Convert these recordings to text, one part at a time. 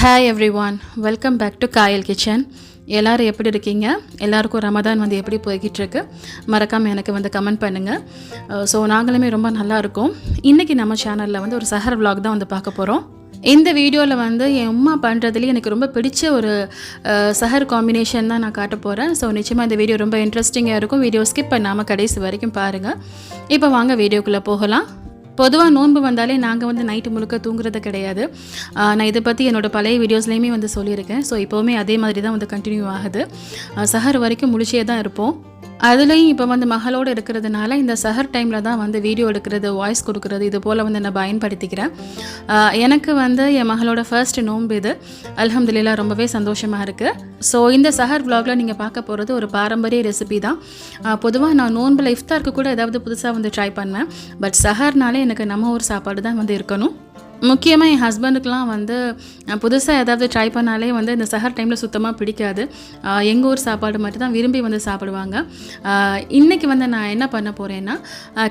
Hi everyone welcome back to Kayal kitchen எல்லோரும் எப்படி இருக்கீங்க? எல்லாருக்கும் ரமதான் வந்து எப்படி போய்கிட்டுருக்கு? மறக்காமல் எனக்கு வந்து கமெண்ட் பண்ணுங்கள் ஸோ uh, நாங்களுமே ரொம்ப நல்லா இருக்கோம். இன்றைக்கி நம்ம சேனலில் வந்து ஒரு சஹர் vlog தான் வந்து பார்க்க போகிறோம் இந்த வீடியோவில் வந்து என் அம்மா பண்ணுறதுலேயே எனக்கு ரொம்ப பிடிச்ச ஒரு uh, சஹர் காம்பினேஷன் தான் நான் காட்ட போகிறேன் ஸோ நிச்சயமாக இந்த வீடியோ ரொம்ப இன்ட்ரெஸ்டிங்காக இருக்கும். வீடியோ ஸ்கிப் பண்ணாமல் கடைசி வரைக்கும் பாருங்கள் இப்போ வாங்க வீடியோக்குள்ளே போகலாம். பொதுவாக நோன்பு வந்தாலே நாங்கள் வந்து நைட்டு முழுக்க தூங்குறது கிடையாது. நான் இதை பற்றி என்னோடய பழைய வீடியோஸ்லேயுமே வந்து சொல்லியிருக்கேன். ஸோ இப்போவுமே அதே மாதிரி தான் வந்து கண்டினியூ ஆகுது. சஹர் வரைக்கும் முழிச்சே தான் இருப்போம். அதுலேயும் இப்போ வந்து மகளோடு இருக்கிறதுனால இந்த சஹர் டைமில் தான் வந்து வீடியோ எடுக்கிறது வாய்ஸ் கொடுக்குறது இது போல் வந்து நான் பயன்படுத்திக்கிறேன். எனக்கு வந்து என் மகளோட ஃபர்ஸ்ட் நோன்பு இது. அலமதுல்லா ரொம்பவே சந்தோஷமாக இருக்குது ஸோ இந்த சஹர் விலாகில் நீங்கள் பார்க்க போகிறது ஒரு பாரம்பரிய ரெசிபி தான். பொதுவாக நான் நோன்பில் இஃப்தாருக்கு கூட ஏதாவது புதுசாக வந்து ட்ரை பண்ணுவேன். பட் சஹர்னாலே எனக்கு நம்ம ஊர் சாப்பாடு தான் வந்து இருக்கணும். முக்கியமாக என் ஹஸ்பண்டுக்கெலாம் வந்து புதுசாக ஏதாவது ட்ரை பண்ணாலே வந்து இந்த சஹர் டைமில் சுத்தமாக பிடிக்காது. எங்கள் ஊர் சாப்பாடு மட்டும் தான் விரும்பி வந்து சாப்பிடுவாங்க. இன்றைக்கி வந்து நான் என்ன பண்ண போகிறேன்னா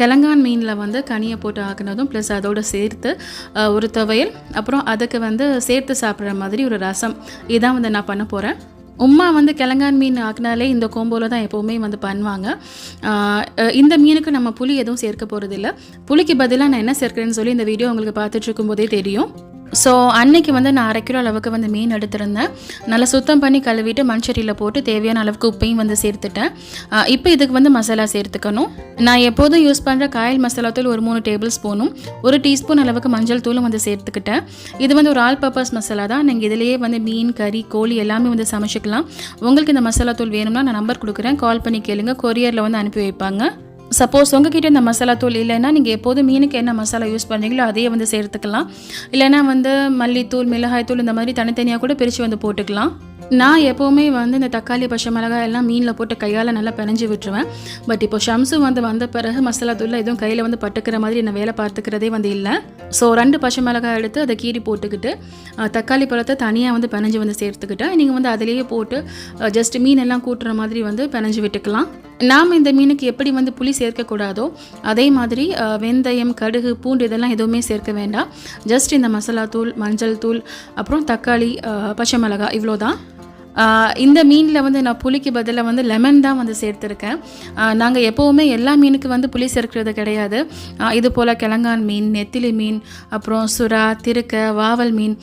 கிழங்கான் மீனில் வந்து கனியை போட்டு ஆக்குனதும் ப்ளஸ் அதோடு சேர்த்து ஒரு துவையல் அப்புறம் அதுக்கு வந்து சேர்த்து சாப்பிட்ற மாதிரி ஒரு ரசம். இதான் வந்து நான் பண்ண போகிறேன் உம்மா வந்து கிழங்கான் மீன் ஆக்குனாலே இந்த கோம்போவில் தான் எப்போவுமே வந்து பண்ணுவாங்க. இந்த மீனுக்கு நம்ம புளி எதுவும் சேர்க்க போகிறதில்ல புளிக்கு பதிலாக நான் என்ன சேர்க்கிறேன்னு சொல்லி இந்த வீடியோ உங்களுக்கு பார்த்துட்ருக்கும் போதே தெரியும். ஸோ அன்னைக்கு வந்து நான் அரை கிலோ அளவுக்கு வந்து மீன் எடுத்திருந்தேன். நல்லா சுத்தம் பண்ணி கழுவிட்டு மண்சட்டியில் போட்டு தேவையான அளவுக்கு உப்பையும் வந்து சேர்த்துட்டேன். இப்போ இதுக்கு வந்து மசாலா சேர்த்துக்கணும். நான் எப்போதும் யூஸ் பண்ணுற காயல் மசாலா தூள் ஒரு மூணு டேபிள் ஸ்பூனும் ஒரு டீஸ்பூன் அளவுக்கு மஞ்சள் தூளும் வந்து சேர்த்துக்கிட்டேன். இது வந்து ஒரு ஆல் பர்பஸ் மசாலா தான். நீங்கள் இதிலேயே வந்து மீன் கறி கோழி எல்லாமே வந்து சமைச்சிக்கலாம். உங்களுக்கு இந்த மசாலா தூள் வேணும்னா நான் நம்பர் கொடுக்குறேன். கால் பண்ணி கேளுங்க. கொரியரில் வந்து அனுப்பி வைப்பாங்க. சப்போஸ் உங்ககிட்ட இந்த மசாலா தூள் இல்லைன்னா நீங்கள் எப்போதும் மீனுக்கு என்ன மசாலா யூஸ் பண்ணுறீங்களோ அதையே வந்து சேர்த்துக்கலாம். இல்லைன்னா வந்து மல்லித்தூள் மிளகாய் தூள் இந்த மாதிரி தனித்தனியாக கூட பிரித்து வந்து போட்டுக்கலாம். நான் எப்போவுமே வந்து இந்த தக்காளி பச்சை மிளகாய் எல்லாம் மீனில் போட்டு கையால் நல்லா பிணைஞ்சு விட்டுருவேன். பட் இப்போ ஷம்சு வந்து வந்த பிறகு மசாலா தூள் எதுவும் கையில் வந்து பட்டுக்கிற மாதிரி நான் வேலை பார்த்துக்கிறதே வந்து இல்லை. ஸோ ரெண்டு பச்சை மிளகாய் எடுத்து அதை கீறி போட்டுக்கிட்டு தக்காளி பழத்தை தனியாக வந்து பிணைஞ்சு வந்து சேர்த்துக்கிட்டேன் நீங்கள் வந்து அதிலேயே போட்டு ஜஸ்ட் மீன் எல்லாம் கூட்டுற மாதிரி வந்து பிணைஞ்சு விட்டுக்கலாம். நாம் இந்த மீனுக்கு எப்படி வந்து புளி சேர்க்கக்கூடாதோ அதே மாதிரி வெந்தயம் கடுகு பூண்டு இதெல்லாம் எதுவுமே சேர்க்க வேண்டாம். ஜஸ்ட் இந்த மசாலா தூள் மஞ்சள் தூள் அப்புறம் தக்காளி பச்சை மிளகாய் இவ்வளோ தான் இந்த மீனில் வந்து நான் புளிக்கு பதிலாக வந்து லெமன் தான் வந்து சேர்த்துருக்கேன். நாங்கள் எப்போவுமே எல்லா மீனுக்கு வந்து புளி சேர்க்கிறது கிடையாது. இது போல் கிழங்கான் மீன் நெத்திலி மீன் அப்புறம் சுறா திருக்க வாவல் மீன்.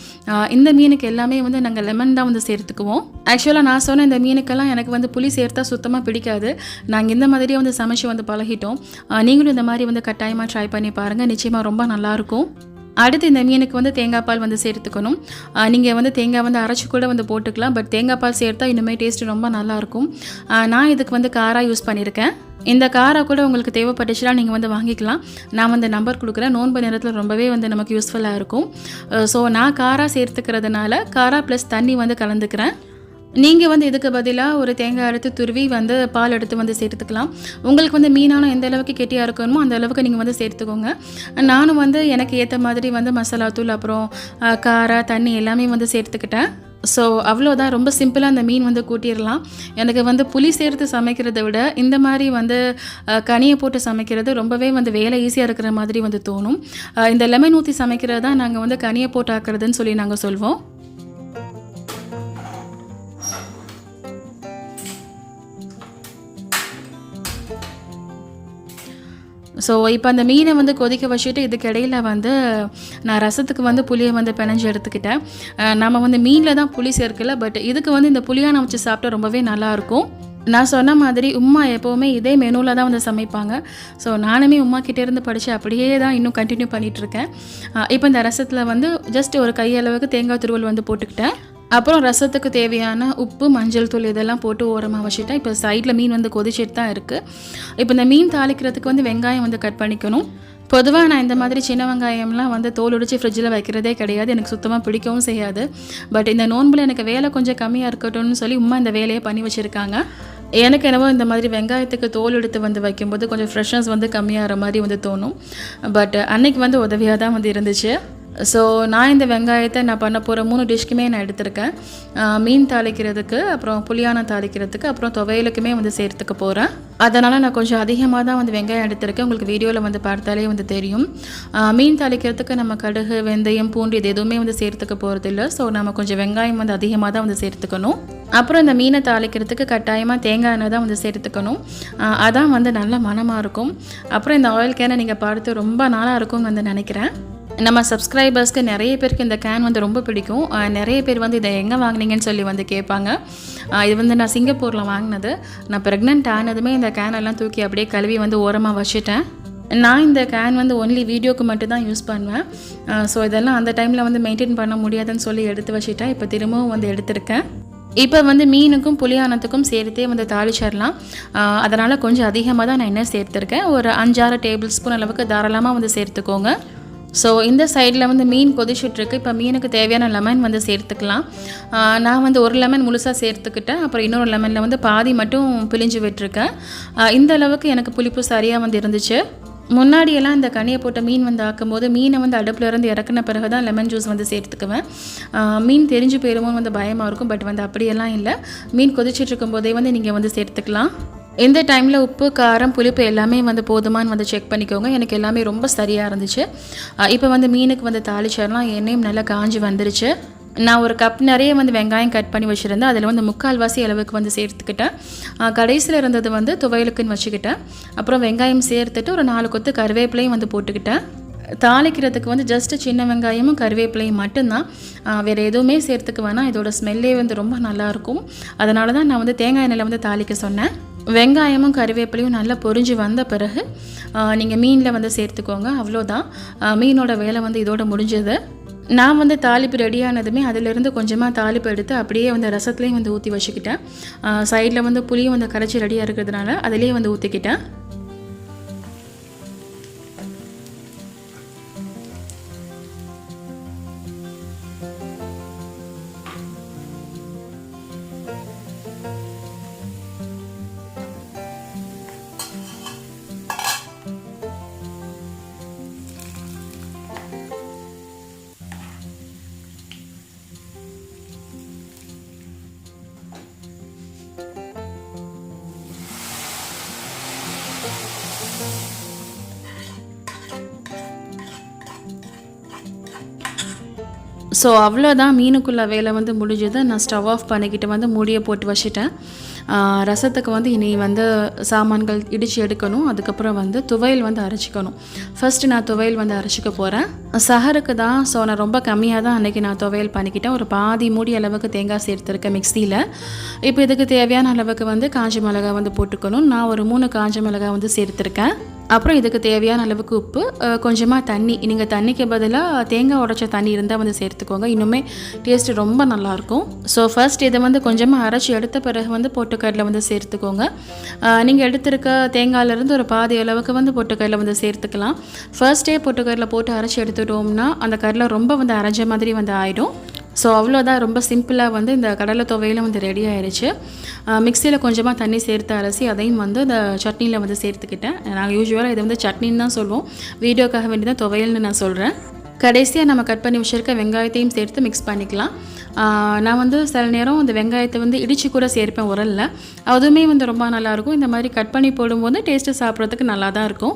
இந்த மீனுக்கு எல்லாமே வந்து நாங்கள் லெமன் தான் வந்து சேர்த்துக்குவோம். ஆக்சுவலாக நான் சொன்ன இந்த மீனுக்கெல்லாம் எனக்கு வந்து புளி சேர்த்தா சுத்தமாக பிடிக்காது. நாங்கள் இந்த மாதிரியே வந்து சமைச்சு வந்து பழகிட்டோம். நீங்களும் இந்த மாதிரி வந்து கட்டாயமாக ட்ரை பண்ணி பாருங்கள் நிச்சயமாக ரொம்ப நல்லாயிருக்கும் அடுத்து இந்த மீனுக்கு வந்து தேங்காய் பால் வந்து சேர்த்துக்கணும். நீங்கள் வந்து தேங்காய் வந்து அரைச்சி கூட வந்து போட்டுக்கலாம். பட் தேங்காய் பால் சேர்த்தா இன்னுமே டேஸ்ட் ரொம்ப நல்லாயிருக்கும் நான் இதுக்கு வந்து காராக யூஸ் பண்ணியிருக்கேன் இந்த காரை கூட உங்களுக்கு தேவைப்பட்டுச்சுன்னா நீங்கள் வந்து வாங்கிக்கலாம். நான் வந்து நம்பர் கொடுக்குறேன். நோன்பு நேரத்தில் ரொம்பவே வந்து நமக்கு யூஸ்ஃபுல்லாக இருக்கும். ஸோ நான் காராக சேர்த்துக்கிறதுனால காரா ப்ளஸ் தண்ணி வந்து கலந்துக்கிறேன். நீங்கள் வந்து இதுக்கு பதிலாக ஒரு தேங்காய் அறுத்து துருவி வந்து பால் எடுத்து வந்து சேர்த்துக்கலாம். உங்களுக்கு வந்து மீனான எந்த அளவுக்கு கெட்டியாக இருக்கணுமோ அந்த அளவுக்கு நீங்கள் வந்து சேர்த்துக்கோங்க. நானும் வந்து எனக்கு ஏற்ற மாதிரி வந்து மசாலா தூள் அப்புறம் காரா தண்ணி எல்லாமே வந்து சேர்த்துக்கிட்டேன். ஸோ அவ்வளோதான் ரொம்ப சிம்பிளாக அந்த மீன் வந்து கூட்டிடலாம். எனக்கு வந்து புளி சேர்த்து சமைக்கிறத விட இந்த மாதிரி வந்து கனியை போட்டு சமைக்கிறது ரொம்பவே வந்து வேலை ஈஸியாக இருக்கிற மாதிரி வந்து தோணும். இந்த லெமன் ஊற்றி சமைக்கிறது தான் நாங்கள் வந்து கனியை போட்டு ஆக்குறதுன்னு சொல்லி நாங்கள் சொல்வோம். ஸோ இப்போ அந்த மீனை வந்து கொதிக்க வச்சுட்டு இதுக்கு வந்து நான் ரசத்துக்கு வந்து புளியை வந்து பிணைஞ்சு எடுத்துக்கிட்டேன். நம்ம வந்து மீனில் தான் புளி சேர்க்கல பட் இதுக்கு வந்து இந்த புளியான வச்சு சாப்பிட்டா ரொம்பவே நல்லாயிருக்கும். நான் சொன்ன மாதிரி உம்மா எப்போவுமே இதே மெனுவில் தான் வந்து சமைப்பாங்க. ஸோ நானுமே உமா கிட்டேருந்து படித்து அப்படியே தான் இன்னும் கண்டினியூ பண்ணிகிட்ருக்கேன் இப்போ இந்த ரசத்தில் வந்து ஜஸ்ட் ஒரு கையளவுக்கு தேங்காய் துருவல் வந்து போட்டுக்கிட்டேன். அப்புறம் ரசத்துக்கு தேவையான உப்பு மஞ்சள் தூள் இதெல்லாம் போட்டு ஓரமாக வச்சுட்டேன் இப்போ சைடில் மீன் வந்து கொதிச்சிட்டு தான் இருக்குது இப்போ இந்த மீன் தாளிக்கிறதுக்கு வந்து வெங்காயம் வந்து கட் பண்ணிக்கணும். பொதுவாக நான் இந்த மாதிரி சின்ன வெங்காயம்லாம் வந்து தோல் உடிச்சு ஃப்ரிட்ஜில் வைக்கிறதே கிடையாது. எனக்கு சுத்தமாக பிடிக்கவும் செய்யாது. பட் இந்த நோன்பில் எனக்கு வேலை கொஞ்சம் கம்மியாக இருக்கட்டும்னு சொல்லி உமா இந்த வேலையை பண்ணி வச்சுருக்காங்க. எனக்கு என்னவோ இந்த மாதிரி வெங்காயத்துக்கு தோல் எடுத்து வந்து வைக்கும்போது கொஞ்சம் ஃப்ரெஷ்னஸ் வந்து கம்மியாகிற மாதிரி வந்து தோணும். பட் அன்னைக்கு வந்து உதவியாக தான் வந்து இருந்துச்சு. ஸோ நான் இந்த வெங்காயத்தை நான் பண்ண போகிற மூணு டிஷ்க்குமே நான் எடுத்திருக்கேன். மீன் தாளிக்கிறதுக்கு அப்புறம் புளியான தாளிக்கிறதுக்கு அப்புறம் துவையலுக்குமே வந்து சேர்த்துக்க போகிறேன் அதனால் நான் கொஞ்சம் அதிகமாக தான் வந்து வெங்காயம் எடுத்திருக்கேன். உங்களுக்கு வீடியோவில் வந்து பார்த்தாலே வந்து தெரியும். மீன் தாளிக்கிறதுக்கு நம்ம கடுகு வெந்தயம் பூண்டு இது எதுவுமே வந்து சேர்த்துக்க போகிறதில்ல ஸோ நம்ம கொஞ்சம் வெங்காயம் வந்து அதிகமாக தான் வந்து சேர்த்துக்கணும். அப்புறம் இந்த மீனை தாளிக்கிறதுக்கு கட்டாயமாக தேங்காய் எண்ணெய் தான் வந்து சேர்த்துக்கணும். அதான் வந்து நல்ல மணமாக இருக்கும். அப்புறம் இந்த ஆயில் கேனை நீங்கள் பார்த்து ரொம்ப நாளாக இருக்கும்னு வந்து நினைக்கிறேன். நம்ம சப்ஸ்கிரைபர்ஸ்க்கு நிறைய பேருக்கு இந்த கேன் வந்து ரொம்ப பிடிக்கும். நிறைய பேர் வந்து இதை எங்கே வாங்குனீங்கன்னு சொல்லி வந்து கேட்பாங்க. இது வந்து நான் சிங்கப்பூரில் வாங்கினது. நான் ப்ரெக்னென்ட் ஆனதுமே இந்த கேன் எல்லாம் தூக்கி அப்படியே கழுவி வந்து ஓரமாக வச்சுட்டேன். நான் இந்த கேன் வந்து ஒன்லி வீடியோக்கு மட்டும் தான் யூஸ் பண்ணுவேன். ஸோ இதெல்லாம் அந்த டைமில் வந்து மெயின்டைன் பண்ண முடியாதுன்னு சொல்லி எடுத்து வச்சுட்டேன். இப்போ திரும்பவும் வந்து எடுத்திருக்கேன். இப்போ வந்து மீனுக்கும் புளியானத்துக்கும் சேர்த்தே வந்து தாளிச்சிடலாம். அதனால் கொஞ்சம் அதிகமாக தான் நான் என்ன சேர்த்துருக்கேன். ஒரு அஞ்சாறு டேபிள் ஸ்பூன் அளவுக்கு தாராளமாக வந்து சேர்த்துக்கோங்க. ஸோ இந்த சைடில் வந்து மீன் கொதிச்சுட்ருக்கு இப்போ மீனுக்கு தேவையான லெமன் வந்து சேர்த்துக்கலாம். நான் வந்து ஒரு லெமன் முழுசாக சேர்த்துக்கிட்டேன். அப்புறம் இன்னொரு லெமனில் வந்து பாதி மட்டும் பிழிஞ்சு விட்டுருக்கேன். இந்த அளவுக்கு எனக்கு புளிப்பு சரியாக வந்து இருந்துச்சு. முன்னாடியெல்லாம் இந்த கனியை போட்ட மீன் வந்து ஆக்கும்போது மீனை வந்து அடுப்பில் இருந்து இறக்குன பிறகு தான் லெமன் ஜூஸ் வந்து சேர்த்துக்குவேன். மீன் தெரிஞ்சு போயிருமோ வந்து பயமாக இருக்கும். பட் வந்து அப்படியெல்லாம் இல்லை. மீன் கொதிச்சிட்டு இருக்கும்போதே வந்து நீங்கள் வந்து சேர்த்துக்கலாம். இந்த டைமில் உப்பு காரம் புளிப்பு எல்லாமே வந்து போதுமான்னு வந்து செக் பண்ணிக்கோங்க. எனக்கு எல்லாமே ரொம்ப சரியாக இருந்துச்சு. இப்போ வந்து மீனுக்கு வந்து தாளிச்சரெலாம் எண்ணெயும் நல்லா காஞ்சி வந்துருச்சு. நான் ஒரு கப் நிறைய வந்து வெங்காயம் கட் பண்ணி வச்சுருந்தேன். அதில் வந்து முக்கால்வாசி அளவுக்கு வந்து சேர்த்துக்கிட்டேன். கடைசியில் இருந்தது வந்து துவையலுக்குன்னு வச்சுக்கிட்டேன். அப்புறம் வெங்காயம் சேர்த்துட்டு ஒரு நாலு கொத்து கருவேப்பிலையும் வந்து போட்டுக்கிட்டேன். தாளிக்கிறதுக்கு வந்து ஜஸ்ட் சின்ன வெங்காயமும் கருவேப்பிலையும் மட்டும்தான். வேறு எதுவுமே சேர்த்துக்கு வேணாம். இதோட ஸ்மெல்லே வந்து ரொம்ப நல்லாயிருக்கும் அதனால தான் நான் வந்து தேங்காய் எண்ணெயில் வந்து தாளிக்க சொன்னேன். வெங்காயமும் கருவேப்பிலையும் நல்லா பொரிஞ்சு வந்த பிறகு நீங்கள் மீனில் வந்து சேர்த்துக்கோங்க. அவ்வளோதான். மீனோட வேலை வந்து இதோட முடிஞ்சது. நான் வந்து தாளிப்பு ரெடியானதுமே அதிலிருந்து கொஞ்சமாக தாளிப்பு எடுத்து அப்படியே வந்து ரசத்துலேயும் வந்து ஊற்றி வச்சுக்கிட்டேன். சைடில் வந்து புளியும் வந்து கரைச்சி ரெடியாக இருக்கிறதுனால அதிலே வந்து ஊற்றிக்கிட்டேன் ஸோ அவ்வளோதான் மீனுக்குள்ள வேலை வந்து முடிஞ்சது. நான் ஸ்டவ் ஆஃப் பண்ணிக்கிட்டு வந்து மூடியை போட்டு வச்சுட்டேன். ரசத்துக்கு வந்து இனி வந்து சாமான்கள் இடித்து எடுக்கணும். அதுக்கப்புறம் வந்து துவையல் வந்து அரைச்சிக்கணும். ஃபஸ்ட்டு நான் துவையல் வந்து அரைச்சிக்க போகிறேன் சஹருக்கு தான் ஸோ நான் ரொம்ப கம்மியாக தான் அன்றைக்கி நான் துவையல் பண்ணிக்கிட்டேன். ஒரு பாதி மூடி அளவுக்கு தேங்காய் சேர்த்துருக்கேன் மிக்சியில். இப்போ இதுக்கு தேவையான அளவுக்கு வந்து காஞ்ச மிளகாய் வந்து போட்டுக்கணும். நான் ஒரு மூணு காஞ்ச மிளகாய் வந்து சேர்த்துருக்கேன். அப்புறம் இதுக்கு தேவையான அளவுக்கு உப்பு கொஞ்சமாக தண்ணி. நீங்கள் தண்ணிக்கு பதிலாக தேங்காய் உடைச்ச தண்ணி இருந்தால் வந்து சேர்த்துக்கோங்க. இன்னுமே டேஸ்ட்டு ரொம்ப நல்லாயிருக்கும். ஸோ ஃபர்ஸ்ட் இதை வந்து கொஞ்சமாக அரைச்சி எடுத்த பிறகு வந்து பொட்டுக்கடலை வந்து சேர்த்துக்கோங்க. நீங்கள் எடுத்திருக்க தேங்காயிலேருந்து ஒரு பாதி அளவுக்கு வந்து பொட்டுக்கடலை வந்து சேர்த்துக்கலாம். ஃபர்ஸ்டே பொட்டுக்கடலை போட்டு அரைச்சி எடுத்துட்டோம்னா அந்த கடலை ரொம்ப வந்து அரைஞ்ச மாதிரி வந்து ஆகிடும் ஸோ அவ்வளோதான் ரொம்ப சிம்பிளாக வந்து இந்த கடலை துவையிலும் வந்து ரெடி ஆயிடுச்சு மிக்சியில் கொஞ்சமாக தண்ணி சேர்த்து அரைச்சி அதையும் வந்து இந்த சட்னியில் வந்து சேர்த்துக்கிட்டேன். நாங்கள் யூஸ்வலாக இதை வந்து சட்னின்னு தான் சொல்லுவோம் வீடியோக்காக வேண்டி தான் துவையல்னு நான் சொல்கிறேன் கடைசியாக நம்ம கட் பண்ணி வச்சுருக்க வெங்காயத்தையும் சேர்த்து மிக்ஸ் பண்ணிக்கலாம். நான் வந்து சில நேரம் இந்த வெங்காயத்தை வந்து இடித்து கூட சேர்ப்பேன் உரலில். அதுவுமே வந்து ரொம்ப நல்லாயிருக்கும் இந்த மாதிரி கட் பண்ணி போடும்போது டேஸ்ட்டு சாப்பிட்றதுக்கு நல்லா தான் இருக்கும்.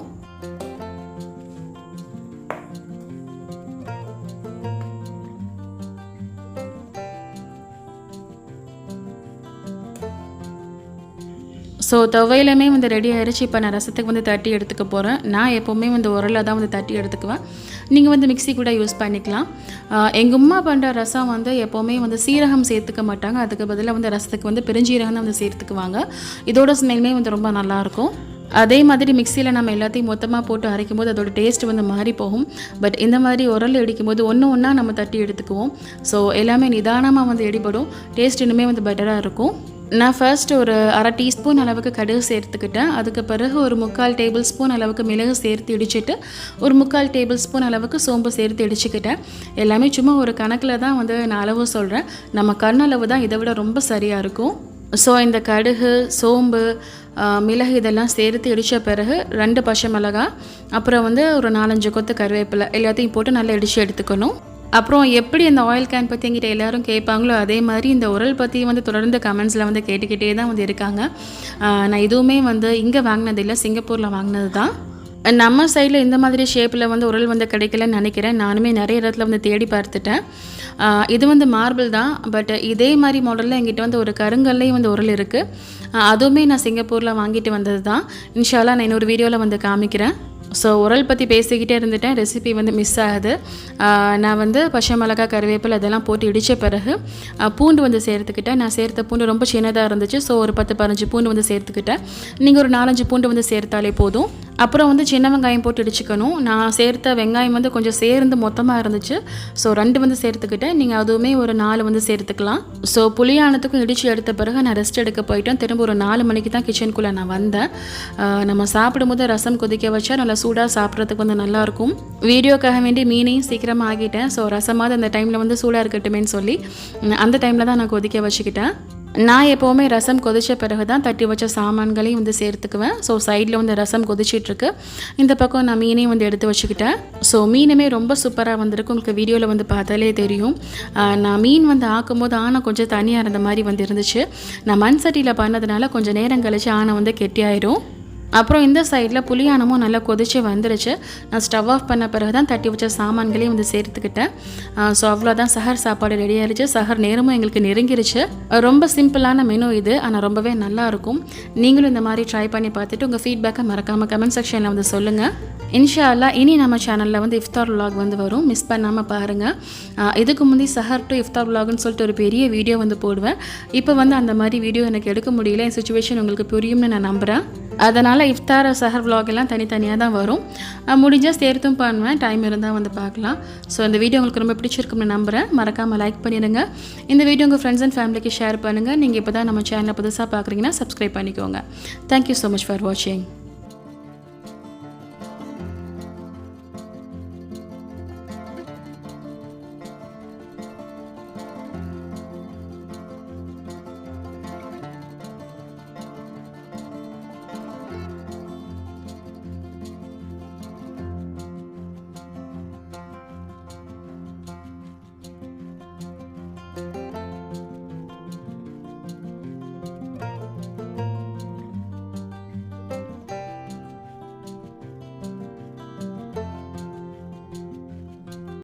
ஸோ துவையிலுமே வந்து ரெடி ஆயிடுச்சு. இப்போ நான் ரசத்துக்கு வந்து தட்டி எடுத்துக்க போகிறேன் நான் எப்போவுமே வந்து உரலில் தான் வந்து தட்டி எடுத்துக்குவேன். நீங்கள் வந்து மிக்ஸி கூட யூஸ் பண்ணிக்கலாம். எங்கள் அம்மா பண்ணுற ரசம் வந்து எப்போவுமே வந்து சீரகம் சேர்த்துக்க மாட்டாங்க. அதுக்கு பதிலாக வந்து ரசத்துக்கு வந்து பெருஞ்சீரகம் தான் வந்து சேர்த்துக்குவாங்க. இதோட ஸ்மெல்லுமே வந்து ரொம்ப நல்லாயிருக்கும் அதே மாதிரி மிக்சியில் நம்ம எல்லாத்தையும் மொத்தமாக போட்டு அரைக்கும் போது அதோட டேஸ்ட் வந்து மாறி போகும். பட் இந்த மாதிரி உரல் இடிக்கும் போது ஒன்று ஒன்றா நம்ம தட்டி எடுத்துக்குவோம். ஸோ எல்லாமே நிதானமாக வந்து இடிபடும். டேஸ்ட் இன்னுமே வந்து பெட்டராக இருக்கும். நான் ஃபர்ஸ்ட் ஒரு அரை டீஸ்பூன் அளவுக்கு கடுகு சேர்த்துக்கிட்டேன். அதுக்கு பிறகு ஒரு முக்கால் டேபிள் ஸ்பூன் அளவுக்கு மிளகு சேர்த்து இடிச்சிட்டு ஒரு முக்கால் டேபிள் ஸ்பூன் அளவுக்கு சோம்பு சேர்த்து இடிச்சுக்கிட்டேன். எல்லாமே சும்மா ஒரு கணக்கில் தான் வந்து நான் அளவு சொல்கிறேன் நம்ம கண் அளவு தான் இதை விட ரொம்ப சரியாக இருக்கும். ஸோ இந்த கடுகு சோம்பு மிளகு இதெல்லாம் சேர்த்து இடித்த பிறகு ரெண்டு பச்சை மிளகா அப்புறம் வந்து ஒரு நாலஞ்சு கொத்து கருவேப்பிலை எல்லாத்தையும் போட்டு நல்லா இடித்து எடுத்துக்கணும். அப்புறம் எப்படி இந்த ஆயில் கேன் பற்றி எங்கிட்ட எல்லாரும் கேட்பாங்களோ அதே மாதிரி இந்த உரல் பற்றி வந்து தொடர்ந்து கமெண்ட்ஸில் வந்து கேட்டுக்கிட்டே தான் வந்து இருக்காங்க. நான் இதுவுமே வந்து இங்கே வாங்கினது இல்லை சிங்கப்பூரில் வாங்கினது தான். நம்ம சைடில் இந்த மாதிரி ஷேப்பில் வந்து உரல் வந்து கிடைக்கலன்னு நினைக்கிறேன். நானுமே நிறைய இடத்துல வந்து தேடி பார்த்துட்டேன். இது வந்து மார்பிள் தான். பட் இதே மாதிரி மாடலில் எங்கிட்ட வந்து ஒரு கருங்கல்லையும் வந்து உரல் இருக்குது அதுவுமே நான் சிங்கப்பூரில் வாங்கிட்டு வந்தது தான் இன்ஷால்லா நான் இன்னொரு வீடியோவில் வந்து காமிக்கிறேன். ஸோ உரல் பற்றி பேசிக்கிட்டே இருந்துட்டேன். ரெசிபி வந்து மிஸ் ஆகுது. நான் வந்து பச்சை மிளகா கருவேப்பிலை அதெல்லாம் போட்டு இடித்த பிறகு பூண்டு வந்து சேர்த்துக்கிட்டேன். நான் சேர்த்த பூண்டு ரொம்ப சின்னதாக இருந்துச்சு. ஸோ ஒரு பத்து பதினஞ்சு பூண்டு வந்து சேர்த்துக்கிட்டேன். நீங்கள் ஒரு நாலஞ்சு பூண்டு வந்து சேர்த்தாலே போதும். அப்புறம் வந்து சின்ன வெங்காயம் போட்டு இடிச்சுக்கணும். நான் சேர்த்த வெங்காயம் வந்து கொஞ்சம் சேர்ந்து மொத்தமாக இருந்துச்சு. ஸோ ரெண்டு வந்து சேர்த்துக்கிட்டேன். நீங்கள் அதுவுமே ஒரு நாலு வந்து சேர்த்துக்கலாம். ஸோ புளியானத்துக்கும் இடித்து எடுத்த பிறகு நான் ரெஸ்ட் எடுக்க போயிட்டேன். திரும்ப ஒரு நாலு மணிக்கு தான் கிச்சனுக்குள்ளே நான் வந்தேன். நம்ம சாப்பிடும்போது ரசம் கொதிக்க வச்சா நல்லா சூடாக சாப்பிட்றதுக்கு வந்து நல்லாயிருக்கும். வீடியோக்காக வேண்டி மீனையும் சீக்கிரமாக ஆகிட்டேன் ஸோ ரசமாவது அந்த டைமில் வந்து சூடாக இருக்கட்டுமேன்னு சொல்லி அந்த டைமில் தான் நான் கொதிக்க வச்சுக்கிட்டேன். நான் எப்போவுமே ரசம் கொதித்த பிறகு தான் தட்டி வச்ச சாமான்களையும் வந்து சேர்த்துக்குவேன். ஸோ சைடில் வந்து ரசம் கொதிச்சிட்ருக்கு. இந்த பக்கம் நான் மீனையும் வந்து எடுத்து வச்சுக்கிட்டேன். ஸோ மீனுமே ரொம்ப சூப்பராக வந்திருக்கு உங்களுக்கு வீடியோவில் வந்து பார்த்தாலே தெரியும். நான் மீன் வந்து ஆக்கும்போது ஆனை கொஞ்சம் தனியாக இருந்த மாதிரி வந்து இருந்துச்சு. நான் மண் சட்டியில் பண்ணதுனால கொஞ்சம் நேரம் கழித்து ஆனை வந்து கெட்டியாயிரும். அப்புறம் இந்த சைடில் புளியானமும் நல்லா கொதிச்சு வந்துருச்சு. நான் ஸ்டவ் ஆஃப் பண்ண பிறகு தான் தட்டி வச்ச சாமான்களையும் வந்து சேர்த்துக்கிட்டேன். ஸோ அவ்வளோதான் சஹர் சாப்பாடு ரெடி ஆயிடுச்சு சஹர் நேரமும் எங்களுக்கு நெருங்கிருச்சு. ரொம்ப சிம்பிளான மெனு இது. ஆனால் ரொம்பவே நல்லாயிருக்கும் நீங்களும் இந்த மாதிரி ட்ரை பண்ணி பார்த்துட்டு உங்கள் ஃபீட்பேக்கை மறக்காமல் கமெண்ட் செக்ஷனில் வந்து சொல்லுங்கள் இன்ஷா அல்லா இனி நம்ம சேனலில் வந்து இஃப்தார் விலாக் வந்து வரும். மிஸ் பண்ணாமல் பாருங்கள் இதுக்கு முந்தி சஹர் டு இஃப்தார் விலாக்னு சொல்லிட்டு ஒரு பெரிய வீடியோ வந்து போடுவேன். இப்போ வந்து அந்த மாதிரி வீடியோ எனக்கு எடுக்க முடியல. என் சுச்சுவேஷன் உங்களுக்கு புரியும்னு நான் நம்புகிறேன் அதனால் இஃப்தார் சஹர் vlog எல்லாம் தனித்தனியாக தான் வரும். முடிஞ்சால் சேர்த்தும் பண்ணுவேன். டைம் இருந்தால் வந்து பார்க்கலாம். ஸோ இந்த வீடியோ உங்களுக்கு ரொம்ப பிடிச்சிருக்கும்னு நம்புகிறேன் மறக்காமல் லைக் பண்ணிடுங்க. இந்த வீடியோ உங்கள் ஃப்ரெண்ட்ஸ் அண்ட் ஃபேமிலிக்கு ஷேர் பண்ணுங்கள் நீங்கள் இப்போ தான் நம்ம சேனலை புதுசாக பார்க்குறீங்கன்னா சப்ஸ்கிரைப் பண்ணிக்கோங்க. தேங்க்யூ ஸோ மச் ஃபார் வாட்சிங்